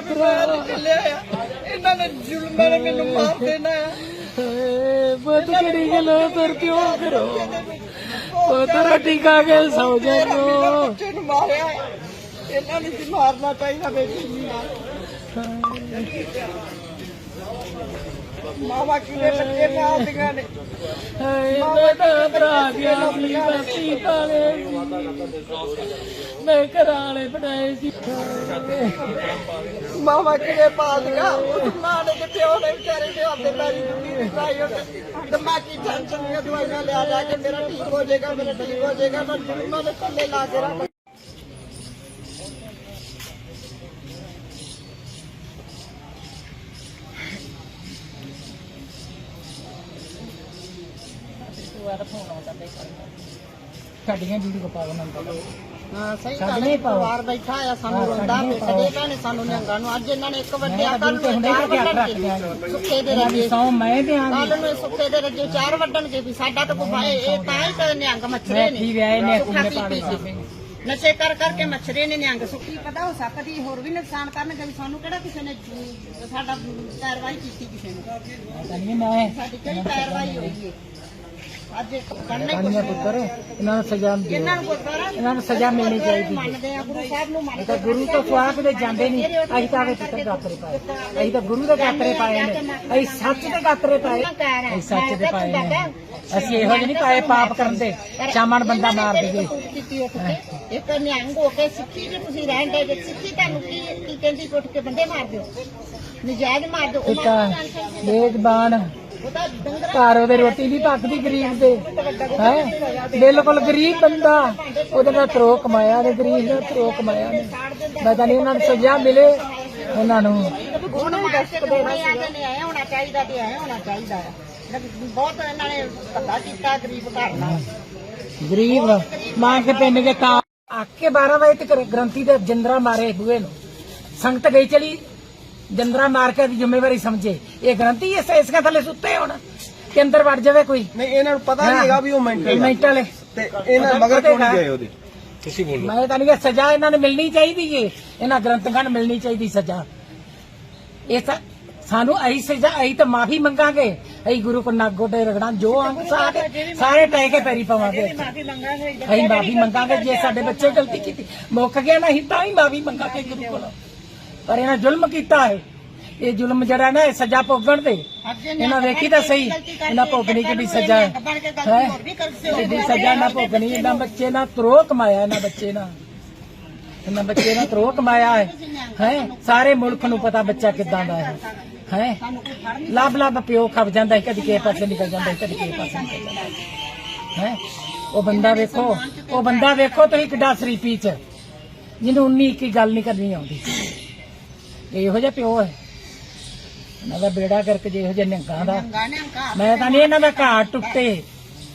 ਪੁੱਤਰਾ ਚੱਲਿਆ ਆ। ਇਹਨਾਂ ਨੇ ਜ਼ੁਲਮਾਂ ਨੇ ਮੈਨੂੰ ਮਾਰ ਦੇਣਾ ਆ। ਬਤ ਕਿਹੜੀ ਗੱਲ ਫਿਰ? ਕਿਉਂ ਕਰੋ ਪੁੱਤਰਾ ਟਿਕਾ ਕੇ ਸੌ ਜਾ ਮੇਰੇ ਬੱਚੇ ਨੂੰ ਮਾਰਿਆ ਆ। ਇਹਨਾਂ ਨੇ ਸੀ ਮਾਰਨਾ ਚਾਹੀਦਾ ਬੇਟੀ ਨੂੰ ਮਾਵਾ ਕਿਵੇਂ ਬੱਚੇ ਮਾਰਦੀਆਂ ਨੇ। ਹਾਏ ਤਾਂ ਭਰਾ ਗਿਆ ਸੀ ਬੱਤੀ ਤਾਲੇ ਮੈਂ ਘਰਾਂ ਵਾਲੇ ਬਣਾਏ ਸੀ। ਮਾਵਾ ਕਿਵੇਂ ਪਾਲਦੀਆਂ ਉਸ ਮਾਂ ਨੇ ਤੇ ਪਿਓ ਨੇ ਵਿਚਾਰੇ ਦੇ ਆਪਦੇ ਪੈਰੀ ਜੁੱਤੀ ਦਿਖਾਈ ਉਹਨੇ ਦਿਮਾਗੀ ਟੈਨਸ਼ਨ ਦੀਆਂ ਦਵਾਈਆਂ ਲਿਆ ਜਾ ਕੇ ਮੇਰਾ ਠੀਕ ਹੋ ਜਾਏਗਾ ਮੇਰਾ ਠੀਕ ਹੋ ਜਾਏਗਾ ਮੈਂ ਜ਼ੁਲਮਾਂ ਦੇ ਥੱਲੇ ਲਾ ਕੇ ਰੱਖ ਸਾਡੀਆਂ ਵੀਡੀਓ ਪਾ ਨੂੰ ਹਾਂ ਸਹੀ ਗੱਲ ਹੈ। ਪਰਿਵਾਰ ਬੈਠਾ ਆ ਸਾਨੂੰ ਰੋਂਦਾ ਸਾਡੇ ਨਹੀਂ ਪੇ ਕਦੇ ਕਹਿੰਦੇ ਸਾਨੂੰ ਨਿਹੰਗਾਂ ਨੂੰ। ਅੱਜ ਇਹਨਾਂ ਨੇ ਇੱਕ ਵੱਡਿਆ ਕੱਲ ਤਾਂ ਨੂੰ ਚਾਰ ਦੇ ਇਹਨਾਂ ਦੀ ਰੱਜੇ। ਸੌ ਮੈਂ ਦਿਆਂਗੀ ਕੱਲ ਨੂੰ ਸੁੱਖੇ ਦੇ ਰੱਜੇ ਚਾਰ ਵੱਢਣਗੇ ਵੀ ਸਾਡਾ ਤਾਂ ਕੋਈ ਇਹ ਤਾਂ ਹੀ ਤਾਂ ਨਿਹੰਗ ਮੱਛਰੇ ਨੇ ਕੀ ਵਿਆਹ ਨੇ ਸੁੱਖਾ ਕੁੰਡੇ ਪੀ ਪਾੜੇ ਪੀ ਕੇ। ਸਾਹਮਣੇ ਨਸ਼ੇ ਕਰ ਕਰਕੇ ਮੱਛਰੇ ਨੇ ਨਿਹੰਗ ਸੁੱਕੀ ਪਤਾ ਹੋ ਸਕਦੀ ਹੋਰ ਵੀ ਨੁਕਸਾਨ ਕਰਨਗੇ ਵੀ ਸਾਨੂੰ ਕਿਹੜਾ ਕਿਸੇ ਨੇ ਸਾਡਾ ਕਾਰਵਾਈ ਕੀਤੀ ਕਿਸੇ ਨੇ। ਸਾਡੀ ਕਿਹੜੀ ਕਾਰਵਾਈ ਹੋਈ ਹੈ ਅੱਜ ਕਰਨਾ ਹੀ ਪੁੱਤਰ ਇਹਨਾਂ ਨੂੰ ਸਜ਼ਾ ਦਿਓ ਇਹਨਾਂ ਨੂੰ ਗੁਰਦੁਆਰਾ ਇਹਨਾਂ ਨੂੰ ਸਜ਼ਾ ਮਿਲਣੀ ਚਾਹੀਦੀ ਹੈ ਮੰਨਦੇ ਆ ਗੁਰੂ ਸਾਹਿਬ ਨੂੰ ਇਹ ਮੰਨਦੇ ਤਾਂ ਗੁਰੂ ਤੋਂ ਖਵਾ ਕੇ ਜਾਂਦੇ ਨਹੀਂ। ਅਸੀਂ ਤਾਂ ਆਵੇ ਪੁੱਤਰ ਗਾਤਰੇ ਪਾਏ। ਅਸੀਂ ਤਾਂ ਗੁਰੂ ਦੇ ਗਾਤਰੇ ਪਾਏ ਨੇ। ਅਸੀਂ ਸੱਚ ਦੇ ਗਾਤਰੇ ਪਾਏ। ਅਸੀਂ ਸੱਚ ਦੇ ਪਾਏ ਨੇ। ਅਸੀਂ ਇਹੋ ਜਿਹੇ ਨਹੀਂ ਪਾਏ ਪਾਪ ਕਰਨ ਦੇ। ਸ਼ਾਮਣ ਬੰਦਾ ਮਾਰ ਦਈਏ ਕੀਤੀ ਇੱਕ ਨਿਹੰਗ ਹੋ ਕੇ ਸਿੱਖੀ ਜੇ ਤੁਸੀਂ ਰਹਿਣ ਦੇ ਸਿੱਖੀ ਤੁਹਾਨੂੰ ਕੀ ਕੀ ਕਹਿੰਦੀ ਉੱਠ ਕੇ ਬੰਦੇ ਮਾਰ ਦਿਓ? ਨਜਾਇਜ਼ ਮਾਰ ਦਿਓ। ਉਹ ਮਾਰ ਡੰਗਰ ਘਰ ਉਹਦੇ ਰੋਟੀ ਨਹੀਂ ਪੱਕਦੀ ਗਰੀਬ ਦੇ ਹੈ? ਬਿਲਕੁਲ ਗਰੀਬ ਬੰਦਾ। ਉਹਦੇ ਨਾਲ ਤਰੋ ਕਮਾਇਆ ਨੇ ਗਰੀਬ ਨੇ ਤਰੋ ਕਮਾਇਆ ਨੇ। ਮੈਂ ਤਾਂ ਨਹੀਂ ਉਹਨਾਂ ਨੂੰ ਸਜ਼ਾ ਮਿਲੇ ਉਹਨਾਂ ਨੂੰ। ਉਹਨੂੰ ਵੀ ਦਸਤ ਦੇਣਾ ਸੀ ਨੇ ਆਇਆ ਹੋਣਾ ਚਾਹੀਦਾ ਤੇ ਆਇਆ ਹੋਣਾ ਚਾਹੀਦਾ ਬਹੁਤ ਇਹਨਾਂ ਨੇ ਧੱਕਾ ਕੀਤਾ ਗਰੀਬ ਘਰ ਨਾਲ। ਗਰੀਬ ਮਾਂ ਕੇ ਪਿੰਡ ਕੇ ਤਾਂ ਆਕੇ 12 ਵਜੇ ਤੱਕ ਗ੍ਰੰਥੀ ਦੇ ਜੰਦਰਾ ਮਾਰੇ ਬੂਏ ਨੂੰ। ਸੰਗਤ ਗਈ ਚਲੀ। ਜੰਦਰਾ ਮਾਰ ਕੇ ਦੀ ਜ਼ਿੰਮੇਵਾਰੀ ਸਮਝੇ। ਇਹ ਗ੍ਰੰਥੀ ਇਸ ਇਸ ਕਾ ਥੱਲੇ ਸੁੱਤੇ ਹੁਣ। ਕਿ ਅੰਦਰ ਵੜ ਜਾਵੇ ਕੋਈ। ਨਹੀਂ ਇਹਨਾਂ ਨੂੰ ਪਤਾ ਨਹੀਂ ਹੈਗਾ ਵੀ ਉਹ ਮੈਂਟਲ ਮੈਂਟਲ ਹੈ ਤੇ ਇਹਨਾਂ ਮਗਰ ਕਿਉਂ ਨਹੀਂ ਗਏ ਉਹਦੇ? ਮੈਂ ਤਾਂ ਨਹੀਂ ਸਜ਼ਾ ਇਹਨਾਂ ਨੂੰ ਮਿਲਣੀ ਚਾਹੀਦੀ ਏ। ਇਹਨਾਂ ਗ੍ਰੰਥਕਾਂ ਨੂੰ ਮਿਲਣੀ ਚਾਹੀਦੀ ਸਜ਼ਾ। ਇਹ ਤਾਂ ਸਾਨੂੰ ਅਈ ਸਜ਼ਾ ਅਈ ਤਾਂ ਮਾਫੀ ਮੰਗਾਂਗੇ। ਅਈ ਗੁਰੂ ਕੋ ਨੱਕ ਗੋਡੇ ਰਗੜਾਂ ਜੋ ਅੰਗ ਸਾਰੇ ਸਾਰੇ ਟੈ ਕੇ ਪੈਰੀ ਪਵਾਂਗੇ। ਮਾਫੀ ਮੰਗਾਂਗੇ ਅਸੀਂ ਮਾਫੀ ਮੰਗਾਂਗੇ ਜੇ ਸਾਡੇ ਬੱਚੇ ਗਲਤੀ ਕੀਤੀ ਮੁੱਕ ਗਿਆ ਨਾ ਅਸੀਂ ਤਾਂ ਹੀ ਮਾਫੀ ਮੰਗਾਂਗੇ ਗੁਰੂ ਕੋਲੋਂ। ਪਰ ਇਹਨਾਂ ਜ਼ੁਲਮ ਕੀਤਾ ਹੈ। ਇਹ ਜ਼ੁਲਮ ਜਿਹੜਾ ਨਾ ਇਹ ਸਜ਼ਾ ਭੋਗਣ ਦੇ ਇਹਨਾਂ ਵੇਖੀ ਤਾਂ ਸਹੀ। ਇਹਨਾਂ ਭੋਗਣੀ ਕਿਹੜੀ ਸਜ਼ਾ। ਹੈ? ਇਹਦੀ ਸਜ਼ਾ ਨਾ ਭੋਗਣੀ ਇਹਨਾਂ ਬੱਚੇ ਨਾਲ ਤਰੋ ਕਮਾਇਆ ਇਹਨਾਂ ਬੱਚੇ ਨਾਲ। ਇਹਨਾਂ ਬੱਚੇ ਨਾਲ ਤਰੋ ਕਮਾਇਆ ਹੈ। ਹੈ? ਸਾਰੇ ਮੁਲਕ ਨੂੰ ਪਤਾ ਬੱਚਾ ਕਿੱਦਾਂ ਦਾ ਹੈ। ਹੈ? ਲੱਭ ਲੱਭ ਪਿਓ ਖਪ ਜਾਂਦਾ ਹੈ ਕਦੀ ਕਿਸੇ ਪਾਸੇ ਨਿਕਲ ਜਾਂਦਾ ਹੈ ਕਦੀ ਕਿਸੇ ਪਾਸੇ ਨਿਕਲ ਜਾਂਦਾ ਹੈ। ਉਹ ਬੰਦਾ ਵੇਖੋ ਉਹ ਬੰਦਾ ਵੇਖੋ ਤੁਸੀਂ ਕਿੱਡਾ ਸ਼ਰੀਫੀ ਚ। ਜਿਹਨੂੰ ਉਨੀ ਕੀ ਗੱਲ ਨਹੀਂ ਕਰਨੀ ਆਉਂਦੀ। ਇਹ ਇਹੋ ਜਿਹਾ ਪਿਓ ਹੈ ਇਹਨਾਂ ਦਾ ਬੇੜਾ ਕਰਕੇ ਜੇ ਇਹੋ ਜਿਹੇ ਨਿਹੰਗਾਂ ਦਾ। ਮੈਂ ਤਾਂ ਨਹੀਂ ਇਹਨਾਂ ਦਾ ਘਾਟ ਟੁੱਟੇ।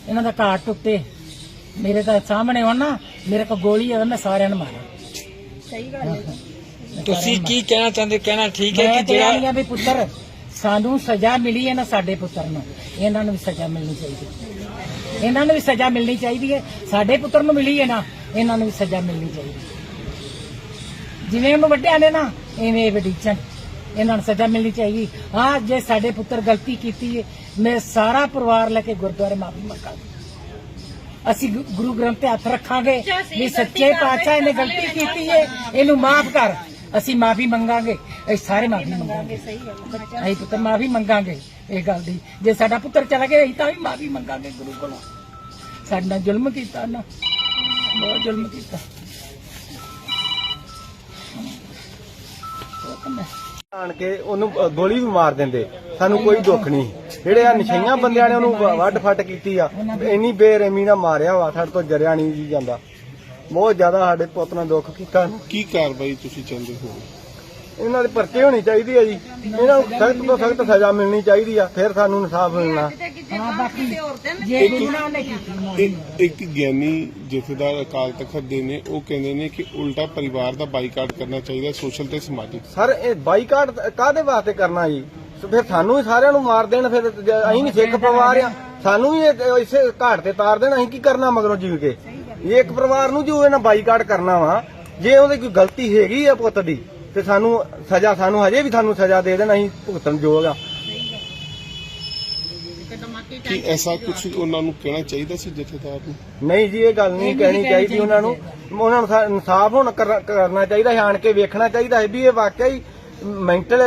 ਇਹਨਾਂ ਦਾ ਘਾਟ ਟੁੱਟੇ। ਮੇਰੇ ਤਾਂ ਸਾਹਮਣੇ ਹੋਣ ਨਾ ਮੇਰੇ ਕੋ ਗੋਲੀ ਆ ਮੈਂ ਸਾਰਿਆਂ ਨੂੰ ਮਾਰਾਂ। ਸਹੀ ਗੱਲ ਹੈ। ਤੁਸੀਂ ਕੀ ਕਹਿਣਾ ਚਾਹੁੰਦੇ? ਕਹਿਣਾ ਠੀਕ ਹੈ ਕਿ ਜਿਹੜਾ ਵੀ ਪੁੱਤਰ ਸਾਨੂੰ ਸਜ਼ਾ ਮਿਲੀ ਹੈ ਨਾ ਸਾਡੇ ਪੁੱਤਰ ਨੂੰ। ਇਹਨਾਂ ਨੂੰ ਵੀ ਸਜ਼ਾ ਮਿਲਣੀ ਚਾਹੀਦੀ ਹੈ। ਇਹਨਾਂ ਨੂੰ ਵੀ ਸਜ਼ਾ ਮਿਲਣੀ ਚਾਹੀਦੀ ਹੈ। ਸਾਡੇ ਪੁੱਤਰ ਨੂੰ ਮਿਲੀ ਹੈ ਨਾ ਇਹਨਾਂ ਨੂੰ ਵੀ ਸਜ਼ਾ ਮਿਲਣੀ ਚਾਹੀਦੀ ਹੈ। ਜਿਵੇਂ ਉਹਨੂੰ ਵੱਡਿਆਂ ਨੇ ਨਾ ਇਹ ਵਡੀਚਣ ਇਹਨਾਂ ਨੂੰ ਸਜ਼ਾ ਮਿਲਣੀ ਚਾਹੀਦੀ। ਹਾਂ ਜੇ ਸਾਡੇ ਪੁੱਤਰ ਗਲਤੀ ਕੀਤੀ ਹੈ ਮੈਂ ਸਾਰਾ ਪਰਿਵਾਰ ਲੈ ਕੇ ਗੁਰਦੁਆਰੇ ਮਾਫੀ ਮੰਗਾਂਗਾ। ਅਸੀਂ ਗੁਰੂ ਗ੍ਰੰਥ ਤੇ ਹੱਥ ਰੱਖਾਂਗੇ ਵੀ ਸੱਚੇ ਪਾਤਸ਼ਾਹ ਨੇ ਗਲਤੀ ਕੀਤੀ ਹੈ। ਇਹਨੂੰ ਮਾਫ ਕਰ। ਅਸੀਂ ਮਾਫੀ ਮੰਗਾਂਗੇ ਅਸੀਂ ਸਾਰੇ ਮਾਫੀ ਮੰਗਾਂਗੇ। ਅਸੀਂ ਪੁੱਤਰ ਮਾਫੀ ਮੰਗਾਂਗੇ ਇਹ ਗੱਲ ਦੀ। ਜੇ ਸਾਡਾ ਪੁੱਤਰ ਚਲਾ ਗਿਆ ਅਸੀਂ ਤਾਂ ਵੀ ਮਾਫੀ ਮੰਗਾਂਗੇ ਗੁਰੂ ਕੋਲੋਂ। ਸਾਡੇ ਨਾਲ ਜ਼ੁਲਮ ਕੀਤਾ ਨਾ ਬਹੁਤ ਜ਼ੁਲਮ ਕੀਤਾ। ਆਣ ਕੇ ਉਹਨੂੰ ਗੋਲੀ ਵੀ ਮਾਰ ਦਿੰਦੇ। ਸਾਨੂੰ ਕੋਈ ਦੁੱਖ ਨਹੀਂ। ਜਿਹੜੇ ਆ ਨਸ਼ਈਆਂ ਬੰਦਿਆਂ ਨੇ ਉਹਨੂੰ ਵ- ਵੱਢ ਫੱਟ ਕੀਤੀ ਆ, ਇੰਨੀ ਬੇਰਹਿਮੀ ਨਾਲ ਮਾਰਿਆ ਵਾ, ਸਾਡੇ ਤੋਂ ਜਰਿਆ ਨਹੀਂ ਜੀ ਜਾਂਦਾ। ਬਹੁਤ ਜ਼ਿਆਦਾ ਸਾਡੇ ਪੁੱਤ ਨਾਲ ਦੁੱਖ ਕੀਤਾ। ਕੀ ਕਾਰਵਾਈ ਤੁਸੀਂ ਚਾਹੁੰਦੇ ਹੋ? ਇਹਨਾਂ ਦੇ ਪਰਚੇ ਹੋਣੀ ਚਾਹੀਦੀ ਆ ਜੀ। ਇਹਨਾਂ ਨੂੰ ਸਖਤ ਤੋਂ ਸਖਤ ਸਜ਼ਾ ਮਿਲਣੀ ਚਾਹੀਦੀ ਆ ਫਿਰ ਸਾਨੂੰ ਇਨਸਾਫ ਮਿਲਣਾ। ਹਾਂ ਇੱਕ ਇੱਕ ਗਿਆਨੀ ਜਥੇਦਾਰ ਅਕਾਲ ਤਖਤ ਦੇ ਨੇ ਉਹ ਕਹਿੰਦੇ ਨੇ ਕਿ ਉਲਟਾ ਪਰਿਵਾਰ ਦਾ ਬਾਈਕਾਟ ਕਰਨਾ ਚਾਹੀਦਾ ਸੋਸ਼ਲ ਤੇ ਸਮਾਜਿਕ। ਸਰ ਇਹ ਬਾਈਕਾਟ ਕਾਦੇ ਵਾਸਤੇ ਕਰਨਾ ਜੀ? ਫਿਰ ਸਾਨੂੰ ਹੀ ਸਾਰਿਆਂ ਨੂੰ ਮਾਰ ਦੇਣ ਫਿਰ ਅਸੀਂ ਵੀ ਸਿੱਖ ਪਰਿਵਾਰ ਆ ਸਾਨੂੰ ਹੀ ਇਸੇ ਘਾਟ ਤੇ ਤਾਰ ਦੇਣ ਅਸੀਂ ਕੀ ਕਰਨਾ ਮਗਰੋਂ ਜੀਵ ਕੇ ਇਹ ਇੱਕ ਪਰਿਵਾਰ ਨੂੰ ਜੋ ਇਹਨਾਂ ਬਾਈਕਾਟ ਕਰਨਾ ਵਾ ਜੇ ਉਹਦੀ ਕੋਈ ਗਲਤੀ ਹੈਗੀ ਆ ਪੁੱਤ ਦੀ। ਤੇ ਸਾਨੂੰ ਸਜ਼ਾ ਸਾਨੂੰ ਹਜੇ ਵੀ ਸਾਨੂੰ ਸਜ਼ਾ ਦੇ ਦੇਣ ਅਸੀਂ ਭੁਗਤਣ ਯੋਗ ਆ। ਕਿ ਐਸਾ ਕੁਝ ਉਹਨਾਂ ਨੂੰ ਕਹਿਣਾ ਚਾਹੀਦਾ ਸੀ ਜਥੇਦਾਰ ਨੂੰ ਨਹੀਂ ਜੀ ਇਹ ਗੱਲ ਨਹੀਂ ਕਹਿਣੀ ਚਾਹੀਦੀ ਉਹਨਾਂ ਨੂੰ। ਉਹਨਾਂ ਨੂੰ ਸਾ- ਇਨਸਾਫ ਹੁਣ ਕਰ- ਕਰਨਾ ਚਾਹੀਦਾ ਹੈ ਆਣ ਕੇ ਵੇਖਣਾ ਚਾਹੀਦਾ ਹੈ ਵੀ ਇਹ ਵਾਕਿਆ ਹੀ ਮੈਂਟਲ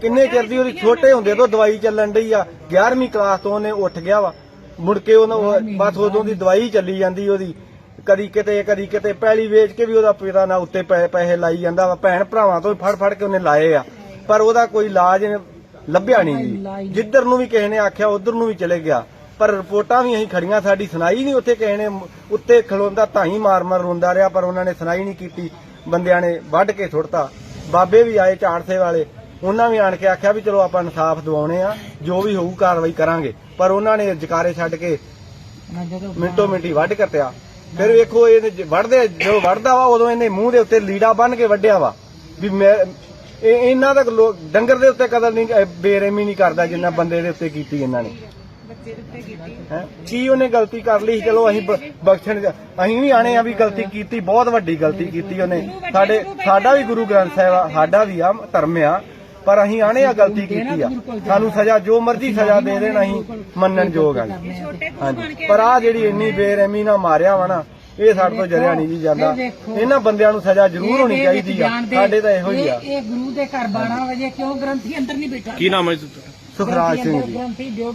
ਕਿੰਨੇ ਚਿਰ ਦੀ ਉਹਦੀ ਛੋਟੇ ਹੁੰਦੇ ਤੋਂ ਦਵਾਈ ਚੱਲਣ ਡਈ ਆ। 11ਵੀਂ ਕਲਾਸ ਤੋਂ ਉਹਨੇ ਉੱਠ ਗਿਆ ਵਾ। ਮੁੜ ਕੇ ਉਹਨਾਂ ਉਹ ਬਸ ਉਦੋਂ ਦੀ ਦਵਾਈ ਚੱਲੀ ਜਾਂਦੀ ਉਹਦੀ। ਕਦੀ ਕਿਤੇ ਕਦੀ ਕਿਤੇ ਪੈਲੀ ਵੇਚ ਕੇ ਵੀ ਉਹਦਾ ਪਿਤਾ ਨਾਲ ਉੱਤੇ ਪੈ- ਪੈਸੇ ਲਾਈ ਜਾਂਦਾ ਵਾ, ਭੈਣ ਭਰਾਵਾਂ ਤੋਂ ਫੜ ਫੜ ਕੇ ਉਹਨੇ ਲਾਏ ਆ। ਪਰ ਉਹਦਾ ਕੋਈ ਇਲਾਜ ਲੱਭਿਆ ਨਹੀਂ ਜੀ। ਜਿੱਧਰ ਨੂੰ ਵੀ ਕਿਸੇ ਨੇ ਆਖਿਆ, ਉਧਰ ਨੂੰ ਵੀ ਚਲੇ ਗਿਆ। ਪਰ ਰਿਪੋਰਟਾਂ ਵੀ ਅਸੀਂ ਖੜੀਆਂ, ਸਾਡੀ ਸੁਣਾਈ ਨਹੀਂ ਉੱਥੇ ਕਿਸੇ ਨੇ। ਉੱਤੇ ਖਲੋਂਦਾ ਤਾਈ ਮਾਰ ਮਾਰ ਰੋਂਦਾ ਰਿਹਾ, ਪਰ ਉਹਨਾਂ ਨੇ ਸੁਣਾਈ ਨਹੀਂ ਕੀਤੀ। ਬੰਦਿਆਂ ਨੇ ਵੱਢ ਕੇ ਸੁੱਟਤਾ। ਬਾਬੇ ਵੀ ਆਏ ਚਾੜਸੇ ਵਾਲੇ। ਉਹਨਾਂ ਵੀ ਆਣ ਕੇ ਆਖਿਆ ਵੀ ਚਲੋ ਆਪਾਂ ਇਨਸਾਫ ਦਿਵਾਉਣੇ ਆ, ਜੋ ਵੀ ਹੋਊ ਕਾਰਵਾਈ ਕਰਾਂਗੇ। ਪਰ ਉਹਨਾਂ ਨੇ ਜਕਾਰੇ ਛੱਡ ਕੇ ਮਿੰਟੋ ਮਿੰਟੀ ਵੱਢ ਕੱਟਿਆ ਫਿਰ ਵੇਖੋ ਇਹ ਵੱਢਦੇ ਜੋ ਵੱਢਦਾ ਵਾ ਉਦੋਂ ਇਹਨੇ ਮੂੰਹ ਦੇ ਉੱਤੇ ਲੀੜਾ ਬੰਨ ਕੇ ਵੱਢਿਆ ਵਾ। ਵੀ ਮੈਂ ਇਹ ਇਹਨਾਂ ਦਾ ਡੰਗਰ ਦੇ ਉੱਤੇ ਕਦਰ ਨਹੀਂ ਬੇਰਹਿਮੀ ਨਹੀਂ ਕਰਦਾ ਜਿੰਨਾ ਬੰਦੇ ਦੇ ਉੱਤੇ ਕੀਤੀ ਇਹਨਾਂ ਨੇ? ਕੀ ਉਹਨੇ ਗਲਤੀ ਕਰ ਲਈ? ਚਲੋ ਅਸੀਂ ਬਖਸ਼ਣ ਅਸੀਂ ਵੀ ਆਣੇ ਆ ਵੀ ਗਲਤੀ ਕੀਤੀ ਬਹੁਤ ਵੱਡੀ ਗਲਤੀ ਕੀਤੀ ਉਹਨੇ। ਸਾਡੇ ਸਾਡਾ ਵੀ ਗੁਰੂ ਗ੍ਰੰਥ ਸਾਹਿਬ ਆ ਸਾਡਾ ਵੀ ਆ ਧਰਮ ਆ। ਪਰ ਅਸੀਂ ਆਣੇ ਆ ਗਲਤੀ ਕੀਤੀ ਆ। ਸਾਨੂੰ ਸਜ਼ਾ ਜੋ ਮਰਜ਼ੀ ਸਜ਼ਾ ਦੇ ਦੇਣ ਅਸੀਂ ਮੰਨਣ ਯੋਗ ਆ। ਹਾਂਜੀ। ਪਰ ਆ ਜਿਹੜੀ ਇੰਨੀ ਬੇਰਹਿਮੀ ਨਾਲ ਮਾਰਿਆ ਵਾ ਨਾ ਇਹ ਸਾਡੇ ਤੋਂ ਜਰਿਆ ਨਹੀਂ ਜੀ ਜਾਂਦਾ। ਇਹਨਾਂ ਬੰਦਿਆਂ ਨੂੰ ਸਜ਼ਾ ਜ਼ਰੂਰ ਹੋਣੀ ਚਾਹੀਦੀ ਆ। ਸਾਡੇ ਤਾਂ ਇਹੋ ਹੀ ਆ। ਇਹ ਗੁਰੂ ਦੇ ਘਰ 12 ਵਜੇ ਕਿਉਂ ਗ੍ਰੰਥੀ ਅੰਦਰ ਨਹੀਂ ਬੈਠਾ? ਕੀ ਨਾਮ ਹੈ ਸੁਖਰਾਜ ਸਿੰਘ ਜੀ।